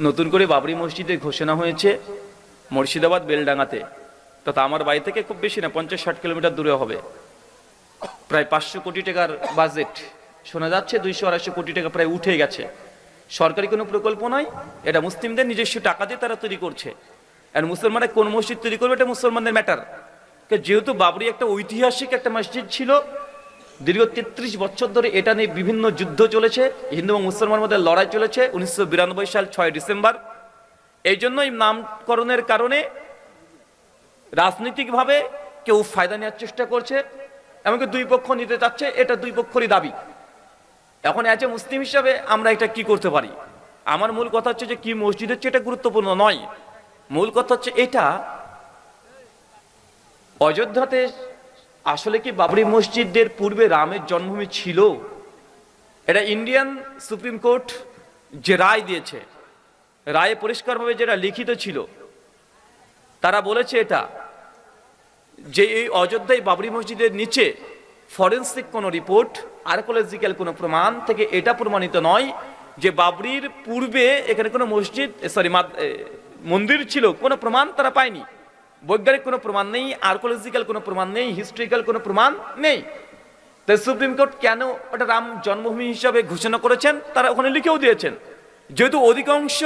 নতুন করে বাবরি মসজিদের ঘোষণা হয়েছে মুর্শিদাবাদ বেলডাঙ্গাতে। তথা আমার বাড়ি থেকে খুব বেশি না, পঞ্চাশ ষাট কিলোমিটার দূরে হবে। প্রায় পাঁচশো কোটি টাকার বাজেট শোনা যাচ্ছে দুইশো আড়াইশো কোটি টাকা প্রায় উঠে গেছে। সরকারি কোনো প্রকল্প নয়, এটা মুসলিমদের নিজস্ব টাকা দিয়ে তারা তৈরি করছে। আর মুসলমানরা কোন মসজিদ তৈরি করবে, এটা মুসলমানদের ম্যাটার যেহেতু বাবরি একটা ঐতিহাসিক একটা মসজিদ ছিল দীর্ঘ তেত্রিশ বছর ধরে এটা নিয়ে বিভিন্ন যুদ্ধ চলেছে। হিন্দু এবং মুসলমানের মধ্যে লড়াই চলেছে উনিশশো বিরানব্বই সাল ছয় ডিসেম্বর। এই জন্য এই নামকরণের কারণে রাজনৈতিকভাবে কেউ ফায়দা নেওয়ার চেষ্টা করছে, এমনকি দুই পক্ষ নিতে চাচ্ছে, এটা দুই পক্ষরই দাবি। এখন অ্যাজ এ মুসলিম হিসাবে আমরা এটা কি করতে পারি? আমার মূল কথা হচ্ছে যে কি মসজিদ হচ্ছে এটা গুরুত্বপূর্ণ নয়। মূল কথা হচ্ছে এটা অযোধ্যাতে আসলে কি বাবরি মসজিদের পূর্বে রামের জন্মভূমি ছিল? এটা ইন্ডিয়ান সুপ্রিম কোর্ট যে রায় দিয়েছে, রায়ে পরিষ্কারভাবে যেটা লিখিত ছিল, তারা বলেছে এটা, যে এই অযোধ্যায় বাবরি মসজিদের নিচে ফরেন্সিক কোনো রিপোর্ট আর্কোলজিক্যাল কোনো প্রমাণ থেকে এটা প্রমাণিত নয় যে বাবরির পূর্বে এখানে কোনো মসজিদ সরি মন্দির ছিল, কোনো প্রমাণ তারা পায়নি। বৈজ্ঞানিক কোনো প্রমাণ নেই আর্কোলজিক্যাল কোনো প্রমাণ নেই, হিস্ট্রিক্যাল কোনো প্রমাণ নেই। তাই সুপ্রিম কোর্ট কেন ওটা রাম জন্মভূমি হিসাবে ঘোষণা করেছেন? তারা ওখানে লিখেও দিয়েছেন। যেহেতু অধিকাংশ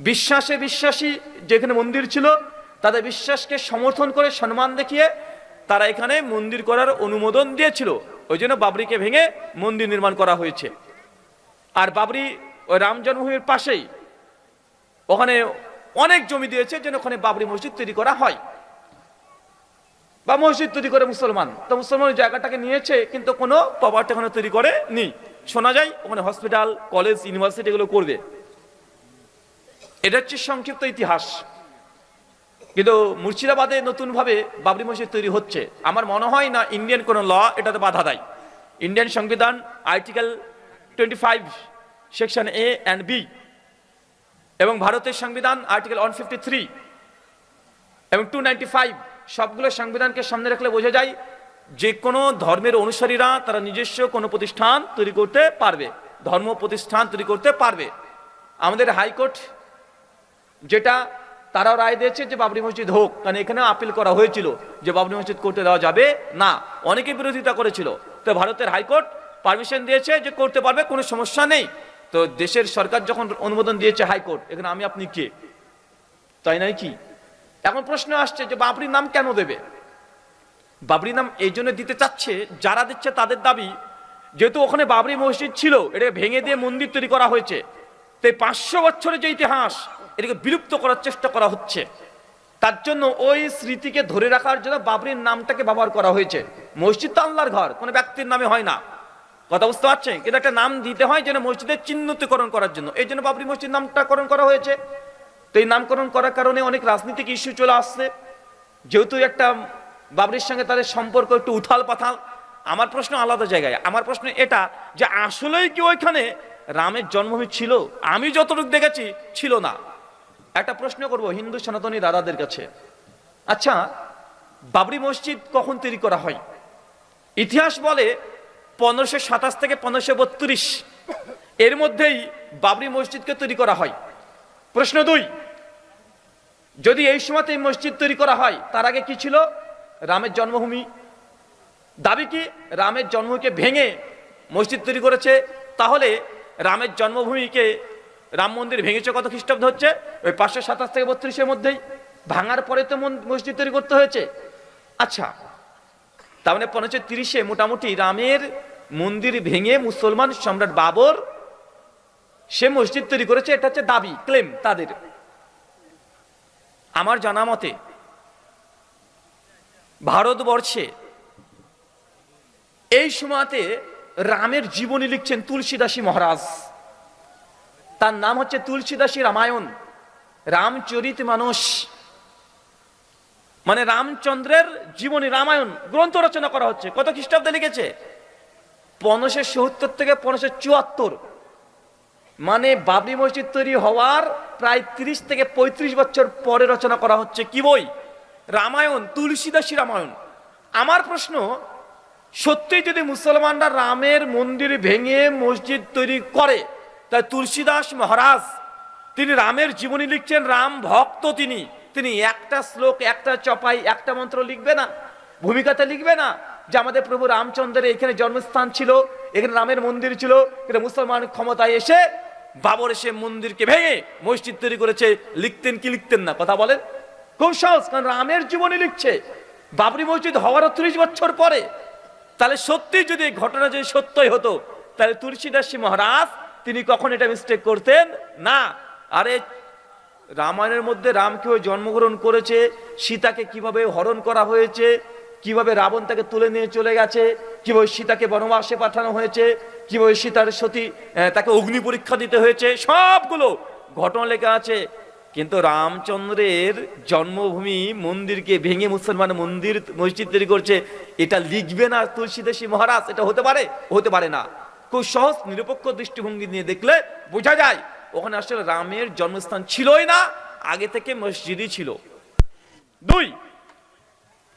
বিশ্বাসে বিশ্বাসী যেখানে মন্দির ছিল, তাদের বিশ্বাসকে সমর্থন করে সম্মান দেখিয়ে তারা এখানে মন্দির করার অনুমোদন দিয়েছিল। ওই জন্য বাবরিকে ভেঙে মন্দির নির্মাণ করা হয়েছে। আর বাবরি ওই রাম জন্মভূমির পাশেই। ওখানে অনেক জমি দিয়েছে যেন ওখানে বাবরি মসজিদ তৈরি করা হয়। বা মসজিদ তৈরি করে মুসলমান। তো মুসলমান জায়গাটাকে নিয়েছে, কিন্তু কোনো প্রপার্টি ওখানে তৈরি করে নি শোনা যায়, ওখানে হসপিটাল, কলেজ, ইউনিভার্সিটি এগুলো করবে। এটা হচ্ছে সংক্ষিপ্ত ইতিহাস। কিন্তু মুর্শিদাবাদে নতুনভাবে বাবরি মসজিদ তৈরি হচ্ছে। আমার মনে হয় না ইন্ডিয়ান কোনো ল এটাতে বাধা দেয়। ইন্ডিয়ান সংবিধান, article twenty five, section A and B. এবং ভারতের সংবিধান আর্টিকেল ওয়ান ফিফটি থ্রি এবং টু নাইনটি ফাইভ সবগুলো সংবিধানকে সামনে রাখলে বোঝা যায় যে কোনো ধর্মের অনুসারীরা তারা নিজস্ব কোনো প্রতিষ্ঠান তৈরি করতে পারবে, ধর্ম প্রতিষ্ঠান তৈরি করতে পারবে। আমাদের হাইকোর্ট যেটা তারাও রায় দিয়েছে যে বাবরি মসজিদ হোক, কারণ এখানে আপিল করা হয়েছিল যে বাবরি মসজিদ করতে দেওয়া যাবে। না, অনেকে বিরোধিতা করেছিল। তো ভারতের হাইকোর্ট পারমিশন দিয়েছে যে করতে পারবে, কোনো সমস্যা নেই। তো দেশের সরকার যখন অনুমোদন দিয়েছে হাইকোর্ট, এখানে আমি, আপনি কে? তাই নাই কি? এখন প্রশ্ন আসছে যে বাবরির নাম কেন দেবে? বাবরি নাম এই জন্য দিতে চাচ্ছে, যারা দিচ্ছে তাদের দাবি, যেহেতু ওখানে বাবরি মসজিদ ছিল এটা ভেঙে দিয়ে মন্দির তৈরি করা হয়েছে, তাই পাঁচশো বছরের যে ইতিহাস, এটাকে বিলুপ্ত করার চেষ্টা করা হচ্ছে। তার জন্য ওই স্মৃতিকে ধরে রাখার জন্য বাবরির নামটাকে ব্যবহার করা হয়েছে। মসজিদ তো আল্লাহর ঘর, কোনো ব্যক্তির নামে হয় না। কথা বুঝতে পারছেন? কিন্তু একটা নাম দিতে হয় যেন মসজিদের চিহ্নিতকরণ করার জন্য। এই জন্য বাবরি মসজিদ নামটাকরণ করা হয়েছে। তো এই নামকরণ করার কারণে অনেক রাজনৈতিক ইস্যু চলে আসছে। যেহেতু একটা বাবরির সঙ্গে তাদের সম্পর্ক একটু উথাল পাথাল আমার প্রশ্ন আলাদা জায়গায়। আমার প্রশ্ন এটা যে আসলেই কি ওইখানে রামের জন্মভূমি ছিল? আমি যতটুকু দেখেছি, ছিল না। একটা প্রশ্ন করব হিন্দু সনাতনী দাদাদের কাছে। আচ্ছা বাবরি মসজিদ কখন তৈরি করা হয়? ইতিহাস বলে পনেরোশো সাতাশ থেকে পনেরোশো বত্রিশ। এর মধ্যেই বাবরি মসজিদকে তৈরি করা হয়। প্রশ্ন দুই, যদি এই সময়তে এই মসজিদ তৈরি করা হয়, তার আগে কি ছিল? রামের জন্মভূমি। দাবি কি? রামের জন্মভূমিকে ভেঙে মসজিদ তৈরি করেছে। তাহলে রামের জন্মভূমিকে রাম মন্দির ভেঙেছে কত খ্রিস্টাব্দ হচ্ছে? ওই পাঁচশো সাতাশ থেকে বত্রিশের মধ্যেই। ভাঙার পরে তো মসজিদ তৈরি করতে হয়েছে। আচ্ছা তার মানে পনেরোশো তিরিশে মোটামুটি রামের মন্দির ভেঙে মুসলমান সম্রাট বাবর, সে মসজিদ তৈরি করেছে, এটা হচ্ছে দাবি ক্লেম তাদের। আমার জানা মতে, ভারতবর্ষে এই সময়তে রামের জীবনী লিখছেন তুলসীদাসী মহারাজ। তার নাম হচ্ছে তুলসীদাসী রামায়ণ। রামচরিত মানুষ। মানে রামচন্দ্রের জীবনী রামায়ণ, গ্রন্থ রচনা করা হচ্ছে। কত খ্রিস্টাব্দে লিখেছে? পনেরোশো সত্তর থেকে পনেরোশো চুয়াত্তর। মানে বাবরি মসজিদ তৈরি হওয়ার প্রায় তিরিশ থেকে পঁয়ত্রিশ বছর পরে রচনা করা হচ্ছে কি বই? রামায়ণ, তুলসীদাসী রামায়ণ। আমার প্রশ্ন, সত্যিই যদি মুসলমানরা রামের মন্দির ভেঙে মসজিদ তৈরি করে তাই তুলসীদাস মহারাজ, তিনি রামের জীবনী লিখছেন, রাম ভক্ত তিনি। তিনি একটা শ্লোক, একটা চপাই, একটা মন্ত্র লিখবে না, ভূমিকাতে লিখবে না। যে আমাদের প্রভু রামচন্দ্রের এখানে জন্মস্থান ছিল, এখানে রামের মন্দির ছিল এটা মুসলমান ক্ষমতায় এসে বাবর এসে মন্দিরকে ভেঙে মসজিদ তৈরি করেছে। লিখতেন কি লিখতেন না, কথা বলেন? খুব সহজ, কারণ রামের জীবনী লিখছে। বাবরি মসজিদ হওয়ার ত্রিশ বছর পরে। তাহলে সত্যি যদি ঘটনা যদি সত্যই হতো, তাহলে তুলসীদাসী মহারাজ, তিনি কখন এটা মিস্টেক করতেন? না। আরে, রামায়ণের মধ্যে রাম কীভাবে জন্মগ্রহণ করেছে, সীতাকে কীভাবে হরণ করা হয়েছে কীভাবে রাবণ তাকে তুলে নিয়ে চলে গেছে, কীভাবে সীতাকে বনবাসে পাঠানো হয়েছে, কীভাবে সীতার সতী তাকে অগ্নি পরীক্ষা দিতে হয়েছে, সবগুলো ঘটনা লেখা আছে। কিন্তু রামচন্দ্রের জন্মভূমি মন্দিরকে ভেঙে মুসলমান মন্দির মসজিদ তৈরি করছে, এটা লিখবে না তুলসীদাসী মহারাজ, এটা হতে পারে? হতে পারে না। খুব সহজ, নিরপেক্ষ দৃষ্টিভঙ্গি নিয়ে দেখলে বোঝা যায়, ওখানে আসলে রামের জন্মস্থান ছিলই না, আগে থেকে মসজিদই ছিল। দুই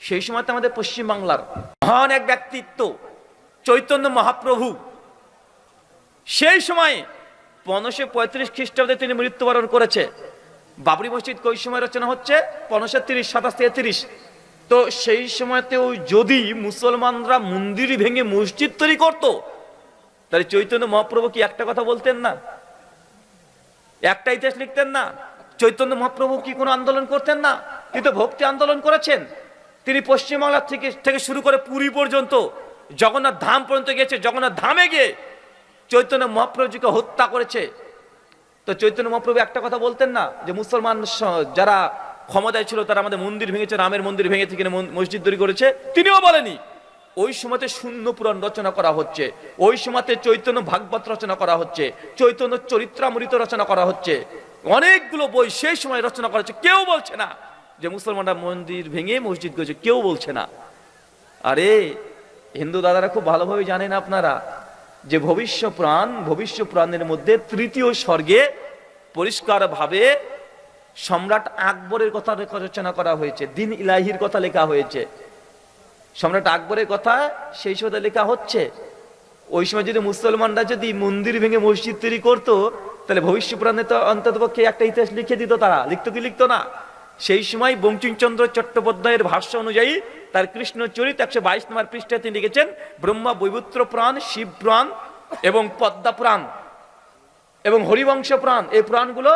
সেই সময় তো আমাদের পশ্চিমবাংলার মহান এক ব্যক্তিত্ব, চৈতন্য মহাপ্রভু। সেই সময়ে পনেরোশো পঁয়ত্রিশ খ্রিস্টাব্দে তিনি মৃত্যুবরণ করেছে। বাবরি মসজিদ কই সময় রচনা হচ্ছে? পনেরোশো তিরিশ, সাতাশ থেকে তিরিশ তো সেই সময়তেও যদি মুসলমানরা মন্দির ভেঙে মসজিদ তৈরি করত, তাহলে চৈতন্য মহাপ্রভু কি একটা কথা বলতেন না? একটা ইতিহাস লিখতেন না? চৈতন্য মহাপ্রভু কি কোনো আন্দোলন করতেন না? তিনি তো ভক্তি আন্দোলন করেছেন। তিনি পশ্চিমবাংলা থেকে থেকে শুরু করে পুরী পর্যন্ত, জগন্নাথ ধাম পর্যন্ত গিয়েছে। জগন্নাথ ধামে গিয়ে চৈতন্য মহাপ্রভুজিকে হত্যা করেছে। তো চৈতন্য মহাপ্রভু একটা কথা বলতেন না, যে মুসলমান যারা ক্ষমতায় ছিল, তারা আমাদের মন্দির ভেঙেছে, রামের মন্দির ভেঙে থেকে মসজিদ তৈরি করেছে। তিনিও বলেনি ওই সময়তে শূন্য পুরাণ রচনা করা হচ্ছে, ওই সময়তে চৈতন্য ভাগবত রচনা করা হচ্ছে, চৈতন্য চরিত্রামৃত রচনা করা হচ্ছে, অনেকগুলো বই সেই সময় রচনা করা হচ্ছে, কেউ বলছে না। যে মুসলমানরা মন্দির ভেঙে মসজিদ করেছে, কেউ বলছে না। আরে, হিন্দু দাদারা খুব ভালোভাবে জানেন আপনারা যে ভবিষ্য প্রাণ ভবিষ্য প্রাণের মধ্যে তৃতীয় স্বর্গে পরিষ্কারভাবে সম্রাট আকবরের কথা রচনা করা হয়েছে, দিন ইলাহির কথা লেখা হয়েছে। সম্রাট আকবরের কথা সেই সময় লেখা হচ্ছে, ওই সময় যদি মুসলমানরা যদি মন্দির ভেঙে মসজিদ তৈরি করতো, তাহলে ভবিষ্য পুরাণে তো অন্তত পক্ষে একটা ইতিহাস লিখে দিত তারা। লিখতো কি লিখতো না? সেই সময় বঙ্কিমচন্দ্র চট্টোপাধ্যায়ের ভাষ্য অনুযায়ী তার কৃষ্ণ চরিত একশো বাইশ নম্বর পৃষ্ঠায় তিনি লিখেছেন, ব্রহ্মা বৈবুত্র প্রাণ, শিব প্রাণ এবং পদ্মা প্রাণ এবং হরিবংশ প্রাণ। এই পুরাণগুলো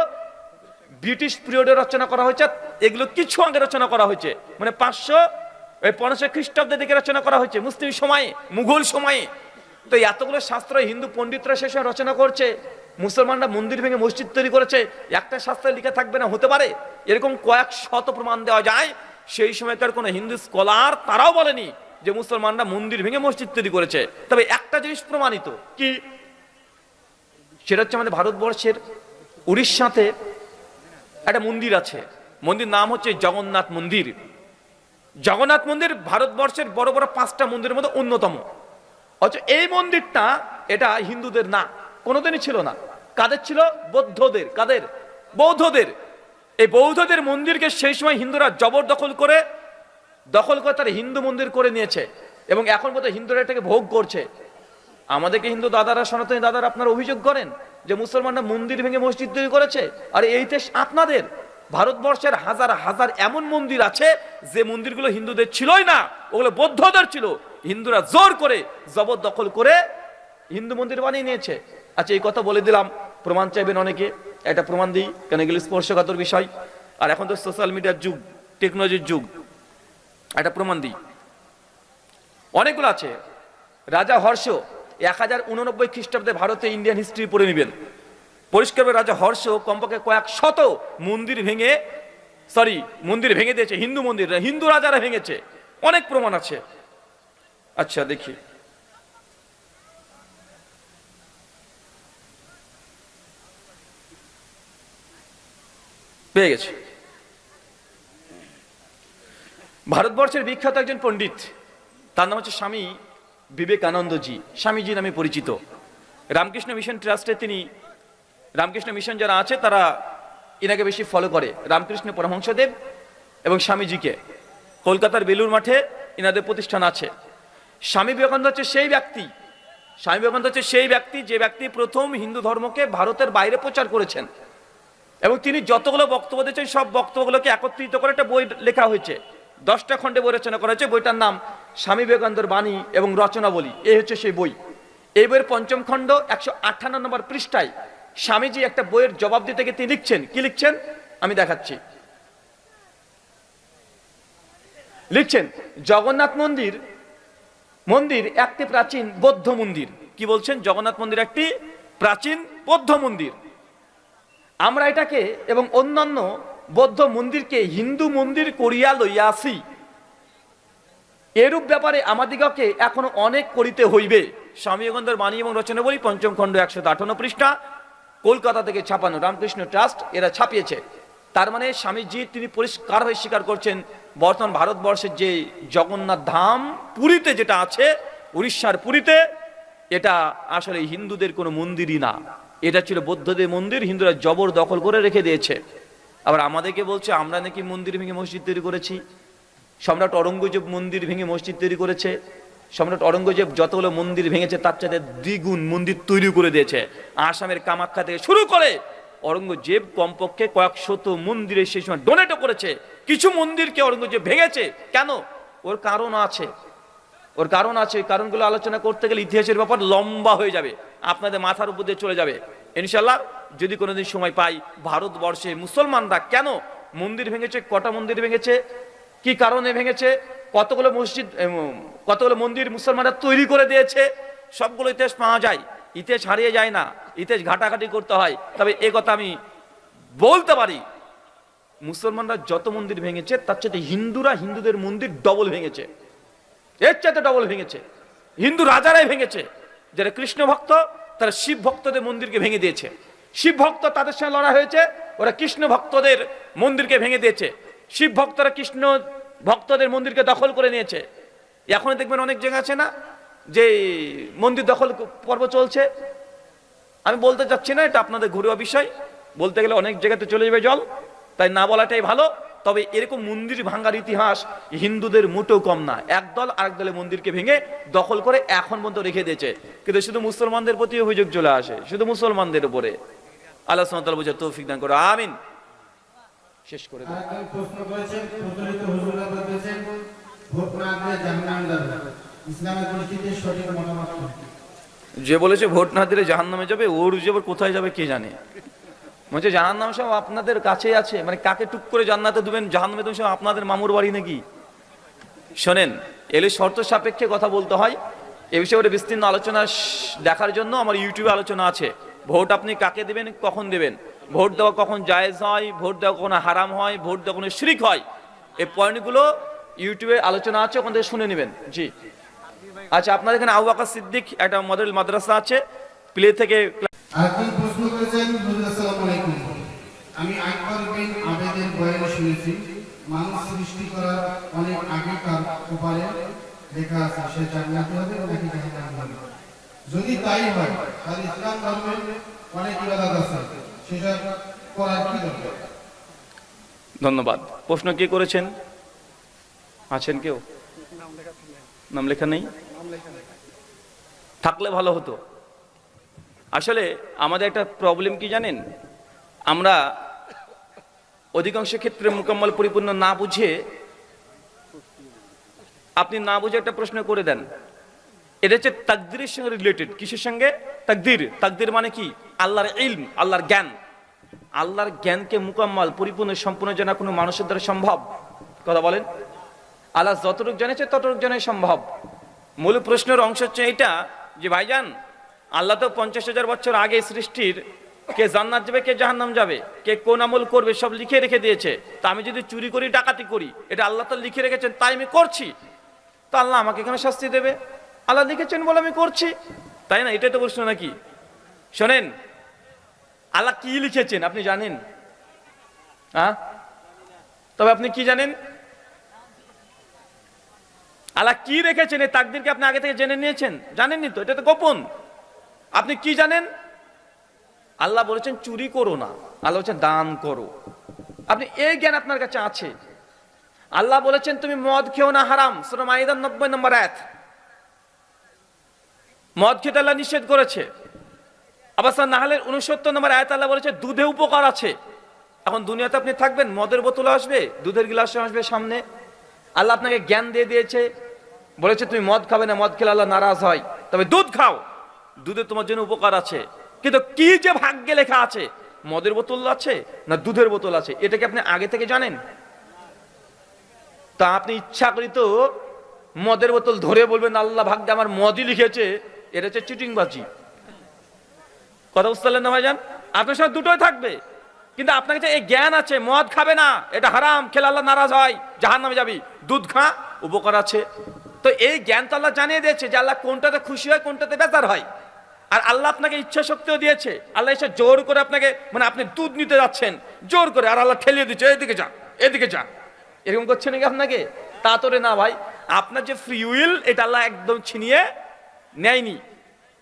ব্রিটিশ পিরিয়ডে রচনা করা হয়েছে, এগুলো কিছু আগে রচনা করা হয়েছে। মানে পাঁচশো, ওই পনেরোশো খ্রিস্টাব্দের দিকে রচনা করা হয়েছে, মুসলিম সময়ে, মুঘল সময়ে। তো এতগুলো শাস্ত্র হিন্দু পণ্ডিতরা সে রচনা করছে। মুসলমানরা মন্দির ভেঙে মসজিদ তৈরি করেছে, একটা শাস্ত্রে লিখে থাকবে না, হতে পারে। এরকম কয়েক শত প্রমাণ দেওয়া যায়। সেই সময়কার কোনো হিন্দু স্কলার তারাও বলেনি যে মুসলমানরা মন্দির ভেঙে মসজিদ তৈরি করেছে। তবে একটা জিনিস প্রমাণিত। কি? সেটা হচ্ছে আমাদের ভারতবর্ষের উড়িষ্যাতে একটা মন্দির আছে। মন্দির নাম হচ্ছে জগন্নাথ মন্দির। জগন্নাথ মন্দির ভারতবর্ষের বড় বড় পাঁচটা মন্দিরের মধ্যে অন্যতম। অথচ এই মন্দিরটা এটা হিন্দুদের না। কোনোদিনই ছিল না। কাদের ছিল? বৌদ্ধদের। কাদের? বৌদ্ধদের। এই বৌদ্ধদের মন্দিরকে সেই সময় হিন্দুরা জবরদখল করে দখল করে তারা হিন্দু মন্দির করে নিয়েছে এবং এখন পর্যন্ত হিন্দুরা এটাকে ভোগ করছে। আমাদেরকে হিন্দু দাদারা, সনাতনী দাদারা আপনারা অভিযোগ করেন যে মুসলমানরা মন্দির ভেঙে মসজিদ তৈরি করেছে। আর এই দেশ আপনাদের। ভারতবর্ষের হাজার হাজার এমন মন্দির আছে যে মন্দিরগুলো হিন্দুদের ছিলই না, ওগুলো বৌদ্ধদের ছিল। হিন্দুরা জোর করে জবরদখল করে হিন্দু মন্দির বানিয়ে নিয়েছে। আচ্ছা এই কথা বলে দিলাম। প্রমাণ চাইবেন অনেকে। এটা প্রমাণ দিই, কেন এগুলো স্পর্শকাতর বিষয়? আর এখন তো সোশ্যাল মিডিয়ার যুগ টেকনোলজির যুগ। একটা প্রমাণ দিই। অনেকগুলো আছে। রাজা হর্ষ এক হাজার উননব্বই খ্রিস্টাব্দে ভারতে ইন্ডিয়ান হিস্ট্রি পড়ে নেবেন। পরিষ্কার রাজা হর্ষ কমপক্ষে কয়েক শত মন্দির ভেঙে সরি মন্দির ভেঙে দিয়েছে, হিন্দু মন্দির, হিন্দু রাজারা ভেঙেছে। অনেক প্রমাণ আছে। আচ্ছা দেখি। পেয়ে গেছে। ভারতবর্ষের বিখ্যাত একজন পণ্ডিত, তার নাম হচ্ছে স্বামী বিবেকানন্দজি। স্বামীজি নামে পরিচিত। রামকৃষ্ণ মিশন ট্রাস্টে তিনি, রামকৃষ্ণ মিশন যারা আছে, তারা এনাকে বেশি ফলো করে। রামকৃষ্ণ পরমহংসদেব এবং স্বামীজিকে। কলকাতার বেলুর মাঠে এনাদের প্রতিষ্ঠান আছে। স্বামী বিবেকানন্দ হচ্ছে সেই ব্যক্তি, স্বামী বিবেকানন্দ হচ্ছে সেই ব্যক্তি, যে ব্যক্তি প্রথম হিন্দু ধর্মকে ভারতের বাইরে প্রচার করেছেন। এবং তিনি যতগুলো বক্তব্য দিয়েছেন, সব বক্তব্যগুলোকে একত্রিত করে একটা বই লেখা হয়েছে। দশটা খণ্ডে বই রচনা করা হয়েছে। বইটার নাম স্বামী বিবেকানন্দর বাণী এবং রচনাবলী। এই হচ্ছে সেই বই। এই বইয়ের পঞ্চম খণ্ড একশো আটান্ন নম্বর পৃষ্ঠায় স্বামীজি একটা বইয়ের জবাব দিতে গিয়ে তিনি লিখছেন। কি লিখছেন? আমি দেখাচ্ছি। লিখছেন, জগন্নাথ মন্দির মন্দির একটি প্রাচীন বৌদ্ধ মন্দির। কি বলছেন? জগন্নাথ মন্দির একটি প্রাচীন বৌদ্ধ মন্দির। আমরা এটাকে এবং অন্যান্য বৌদ্ধ মন্দিরকে হিন্দু মন্দির করিয়া লইয়া আসি। এরূপ ব্যাপারে আমাদিগকে এখনও অনেক করিতে হইবে। স্বামীগন্ধের বাণী এবং রচনা বলি পঞ্চম খণ্ড একশো আঠান্ন পৃষ্ঠা, কলকাতা থেকে ছাপানো রামকৃষ্ণ ট্রাস্ট এরা ছাপিয়েছে। তার মানে স্বামীজি তিনি পরিষ্কার হয়ে স্বীকার করছেন, বর্তমান ভারতবর্ষের যে জগন্নাথ ধাম পুরীতে যেটা আছে, উড়িষ্যার পুরীতে, এটা আসলে হিন্দুদের কোনো মন্দিরই না। এটা ছিল বৌদ্ধদের মন্দির, হিন্দুরা জবর দখল করে রেখে দিয়েছে। আবার আমাদেরকে বলছে, আমরা নাকি মন্দির ভেঙে মসজিদ তৈরি করেছি। সম্রাট অরঙ্গজেব মন্দির ভেঙে মসজিদ তৈরি করেছে। সম্রাট অরঙ্গজেব যতগুলো মন্দির ভেঙেছে, তার চাইতে দ্বিগুণ মন্দির তৈরি করে দিয়েছে। আসামের কামাখ্যা থেকে শুরু করে অরঙ্গজেব কমপক্ষে কয়েক শত মন্দিরে সেই সময় ডোনেটও করেছে। কিছু মন্দিরকে অরঙ্গজেব ভেঙেছে। কেন? ওর কারণ আছে। ওর কারণ আছে কারণগুলো আলোচনা করতে গেলে ইতিহাসের ব্যাপার লম্বা হয়ে যাবে। আপনাদের মাথার উপর দিয়ে চলে যাবে। ইনশাল্লাহ যদি কোনোদিন সময় পাই, ভারতবর্ষে মুসলমানরা কেন মন্দির ভেঙেছে, কটা মন্দির ভেঙেছে, কি কারণে ভেঙেছে, কতগুলো মসজিদ কতগুলো মন্দির মুসলমানরা তৈরি করে দিয়েছে, সবগুলো ইতিহাস পাওয়া যায়। ইতিহাস হারিয়ে যায় না, ইতিহাস ঘাটাঘাটি করতে হয়। তবে এ কথা আমি বলতে পারি, মুসলমানরা যত মন্দির ভেঙেছে, তার চাইতে হিন্দুরা হিন্দুদের মন্দির ডবল ভেঙেছে। এর চাইতে ডবল ভেঙেছে। হিন্দু রাজারাই ভেঙেছে, যারা কৃষ্ণ ভক্ত তারা শিব ভক্তদের মন্দিরকে ভেঙে দিয়েছে। শিব ভক্ত তাদের সঙ্গে লড়া হয়েছে, ওরা কৃষ্ণ ভক্তদের মন্দিরকে ভেঙে দিয়েছে। শিব ভক্তরা কৃষ্ণ ভক্তদের মন্দিরকে দখল করে নিয়েছে। এখন দেখবেন অনেক জায়গা আছে না, যে মন্দির দখল পর্ব চলছে। আমি বলতে চাচ্ছি না, এটা আপনাদের ঘরোয়া বিষয়। বলতে গেলে অনেক জায়গাতে চলে যাবে জল, তাই না বলাটাই ভালো। তবে এরকম মন্দির ভাঙার ইতিহাস হিন্দুদের মোটেও কম না। একদল আরেক দলের মন্দিরকে ভেঙে দখল করে এখন পর্যন্ত রেখে দিয়েছে। কিন্তু শুধু মুসলমানদের প্রতি অভিযোগ চলে আসে শুধু মুসলমানদের উপরে। আল্লাহ সামতাল বুঝে তৌফিক দান করো আমিন। শেষ করে প্রশ্ন করেছেন প্রচলিত হুজুররা বলতেছেন ভোট না দিলে জাহান্নাম যাবে। ইসলামের পরিস্থিতির সঠিক মতামত যে বলেছে ভোট না দিলে জাহান নামে যাবে ওর কোথায় যাবে কে জানে? বলছে জাহান নাম সব আপনাদের কাছেই আছে। মানে কাকে টুক করে জান্নাতে দেবেন জাহান নামে সব আপনাদের মামুর বাড়ি নাকি? শোনেন, এলে শর্ত সাপেক্ষে কথা বলতে হয়। এ বিষয়ে ওটা বিস্তীর্ণ আলোচনা দেখার জন্য আমার ইউটিউবে আলোচনা আছে। ভোট আপনি কাকে দেবেন, কখন দেবেন? ভোট দেওয়া কখন জায়েজ হয়? ভোট দেওয়া কখনো হারাম হয়? ভোট দেওয়া কোনো শিরিক হয়? এই পয়েন্টগুলো ইউটিউবে আলোচনা আছে, ওখান থেকে শুনে নেবেন। জি। আচ্ছা আপনাদের এখানে আবু বাকর সিদ্দিক, একটা মডেল মাদ্রাসা আছে। প্লে থেকে প্রশ্ন করেছেন? মানুষ সৃষ্টি করার অনেক আগেকার কপালে লেখা আছে, সে জান্নাতে হবে নাকি জাহান্নামে হবে যদি তাই হয়, তাহলে ইসলাম ধর্মের অনেক ইবাদত আছে সেসব করার কি দরকার? ধন্যবাদ। প্রশ্ন কে করেছেন? আছেন কেউ? নাম লেখা নেই? থাকলে ভালো হতো। আসলে আমাদের একটা প্রবলেম কি জানেন? আমরা অধিকাংশ ক্ষেত্রে মোকাম্মল পরিপূর্ণ না বুঝে আপনি না বুঝে একটা প্রশ্ন করে দেন। এটা হচ্ছে তাকদিরের সঙ্গে রিলেটেড কিসের সঙ্গে? তাকদির। তাকদির মানে কি? আল্লাহর ইলম, আল্লাহর জ্ঞান। আল্লাহর জ্ঞানকে মুকাম্মাল, পরিপূর্ণ, সম্পূর্ণ জানা কোনো মানুষের দ্বারা সম্ভব। কথা বলেন। আল্লাহ যতটুক জানেছে ততটুক জানাই সম্ভব। মূল প্রশ্নের অংশ হচ্ছে এটা যে, ভাইজান, আল্লাহ তো পঞ্চাশ হাজার বছর আগে সৃষ্টির কে জান্নাত যাবে, কে জাহান্নাম যাবে, কে কোন আমল করবে, সব লিখে রেখে দিয়েছে। তা আমি যদি চুরি করি, ডাকাতি করি, এটা আল্লাহ তো লিখে রেখেছেন, তাই আমি করছি। তা আল্লাহ আমাকে এখানে শাস্তি দেবে। আল্লাহ লিখেছেন বলে আমি করছি। তাই না? এটাই তো প্রশ্ন নাকি? শোনেন, আল্লাহ কি লিখেছেন আপনি জানেন? হ্যাঁ? তবে আপনি কি জানেন? আল্লাহ কি রেখেছেন এই তাকদিরকে আপনি আগে থেকে জেনে নিয়েছেন? জানেননি তো? এটা তো গোপন। আপনি কি জানেন? আল্লাহ বলেছেন, চুরি করো না। আল্লাহ বলছেন, দান করো। আপনি, এই জ্ঞান আপনার কাছে আছে? আল্লাহ বলেছেন, তুমি মদ খেও না, হারাম। সুরা মাইদান নব্বই নম্বর এক মদ খেতে আল্লাহ নিষেধ করেছে। আবার স্যার নাহলের উনসত্তর নম্বর আয়াত আল্লাহ বলেছে, দুধে উপকার আছে। এখন দুনিয়াতে আপনি থাকবেন, মদের বোতল আসবে, দুধের গ্লাস আসবে সামনে। আল্লাহ আপনাকে জ্ঞান দিয়ে দিয়েছে, বলেছে, তুমি মদ খাবে না, মদ খেলে আল্লাহ নারাজ হয়। তবে দুধ খাও। দুধে তোমার জন্য উপকার আছে। কিন্তু কি যে ভাগ্যে লেখা আছে? মদের বোতল আছে না দুধের বোতল আছে? এটা কি আপনি আগে থেকে জানেন? তা আপনি ইচ্ছা করি তো মদের বোতল ধরে বলবেন, আল্লাহ ভাগ্যে আমার মদই লিখেছে। এটা হচ্ছে চিটিংবাজি। কথা বুঝতে পারলেন না ভাইজান? আপনার সঙ্গে দুটোই থাকবে। কিন্তু আপনার কাছে এই জ্ঞান আছে, মদ খাবে না, এটা হারাম, খেলে আল্লাহ নারাজ হয় জাহান নামে যাবি। দুধ খা, উপকার আছে। তো এই জ্ঞান তো আল্লাহ জানিয়ে দিয়েছে যে আল্লাহ কোনটাতে খুশি হয়, কোনটাতে বেজার হয়। আর আল্লাহ আপনাকে ইচ্ছা শক্তিও দিয়েছে। আল্লাহ এসে জোর করে আপনাকে মানে আপনি দুধ নিতে যাচ্ছেন। জোর করে, আর আল্লাহ ঠেলিয়ে দিচ্ছে, এদিকে যা এদিকে যা। এরকম করছে নাকি আপনাকে? তা তোরে না ভাই। আপনার যে ফ্রি উইল এটা আল্লাহ একদম ছিনিয়ে নেয়নি।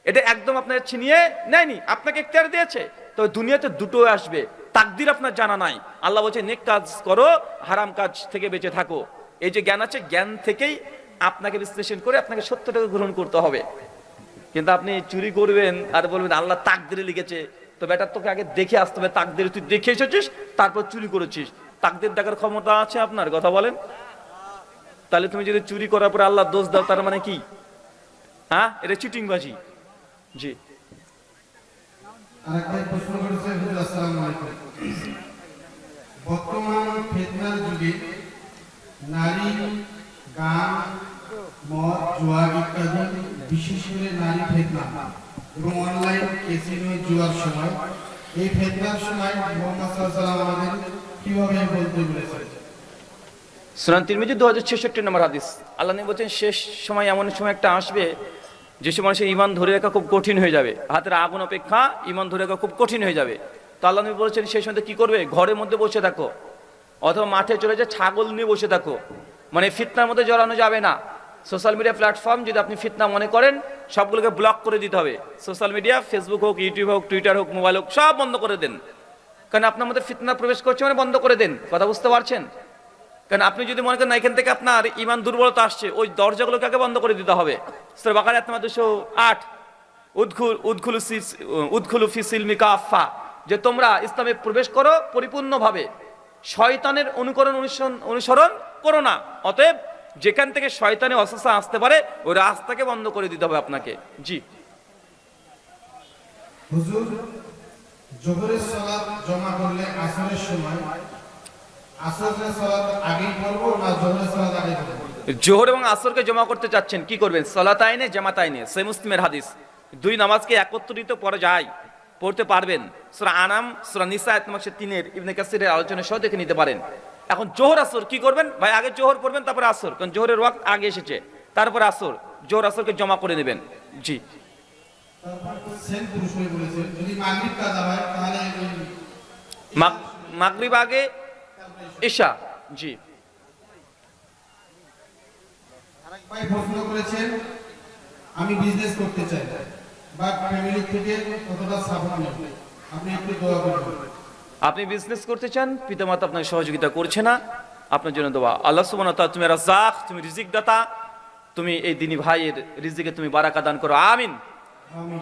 এটা একদম আপনার ছিনিয়ে নেয়নি। আপনাকে ইখতিয়ার দিয়েছে। তবে দুনিয়াতে দুটো আসবে। তাকদির আপনার জানা নাই। আল্লাহ বলছে, নেক কাজ করো, হারাম কাজ থেকে বেঁচে থাকো। এই যে জ্ঞান আছে, জ্ঞান থেকেই আপনাকে বিশ্লেষণ করে আপনাকে সত্যটাকে গ্রহণ করতে হবে। কিন্তু আপনি চুরি করবেন আর বলবেন, আল্লাহ তাকদিরে লিখেছে। তো বেটার তোকে আগে দেখে আসতে হবে, তাকদিরে তুই দেখে এসেছিস, তারপর চুরি করেছিস। তাকদির দেখার ক্ষমতা আছে আপনার, কথা বলেন। তাহলে তুমি যদি চুরি করার পরে আল্লাহ দোষ দাও, তার মানে কি? হ্যাঁ? এটা জি। হুজুর, আসসালামু আলাইকুম। বর্তমান ফেতনার যুগে নারী গান মদ জুয়া ইত্যাদি বিশেষ করে নারী ফেতনা এবং অনলাইন জুয়ার সময়। এই ফেতনার সময় মোহাম্মদ কীভাবে বলতে বলেছে সুনান তিরমিজি দু হাজার ছেষট্টি নম্বর হাদিস। আল্লাহ নবী বলছেন, শেষ সময় এমন সময় একটা আসবে, যে সময় মানুষের ইমান ধরে রাখা খুব কঠিন হয়ে যাবে। হাতের আগুন অপেক্ষা ইমান ধরে রাখা খুব কঠিন হয়ে যাবে। তো আল্লাহ নবী বলেছেন, সেই সময় কি করবে? ঘরের মধ্যে বসে থাকো। অথবা মাঠে চলে যায় ছাগল নিয়ে বসে থাকো। মানে ফিতনার মধ্যে জড়ানো যাবে না। সোশ্যাল মিডিয়া প্ল্যাটফর্ম যদি আপনি ফিতনা মনে করেন, সবগুলোকে ব্লক করে দিতে হবে। সোশ্যাল মিডিয়া, ফেসবুক হোক, ইউটিউব হোক, টুইটার হোক, মোবাইল হোক, সব বন্ধ করে দেন। কারণ আপনার মধ্যে ফিতনা প্রবেশ করছে মানে বন্ধ করে দেন। কথা বুঝতে পারছেন? কারণ আপনি যদি মনে করেন না, এখান থেকে আপনার ইমান দুর্বলতা আসছে, ওই দরজাগুলোকে আগে বন্ধ করে দিতে হবে। বাকার দুশো আট, উদ্খুলু সিস- উদ্খুলু ফি সিলমি কাফা যে তোমরা ইসলামে প্রবেশ করো পরিপূর্ণভাবে। শয়তানের অনুকরণ অনুসরণ অনুসরণ করো না। অতএব যেখান থেকে শয়তানে অসস্যা আসতে পারে ওই রাস্তাকে বন্ধ করে দিতে হবে আপনাকে। জি। হুজুর জোহরের সালাত জমা করলে আসরের সময় আসরের সালাত পড়ব না জোহরের সালাত আগে পড়ব? জোহর এবং আসরকে জমা করতে চাচ্ছেন কি করবেন? সলাত আইনে জামাত আইনে? সে মুসলিমের হাদিস। দুই নামাজকে একত্রিত পড়া যায় পড়তে পারবেন। সুরা আনাম সুরা নিসা একমাসে তিনের ইবনে কাসিরের আলোচনা সহ দেখে নিতে পারেন। এখন জোহর আসর কি করবেন? ভাই, আগে জোহর পড়বেন, তারপরে আসর। কারণ জোহরের ওয়াক্ত আগে এসেছে। তারপর আসর, জোহর আসরকে জমা করে নেবেন। জি। মাগরিব আগে ঈশা জি। আমি বিজনেস করতে চাই ফ্যামিলি থেকে কতটা সাপোর্ট আপনি একটু আপনি বিজনেস করতে চান, পিতামাতা আপনাকে সহযোগিতা করছে না, আপনার জন্য দেওয়া আল্লাহ সুবহানাহু তুমি রাজাক তুমি রিজিক দাতা তুমি এই দিনী ভাইয়ের রিজিকে তুমি বারাকা দান করো। আমিন। আমি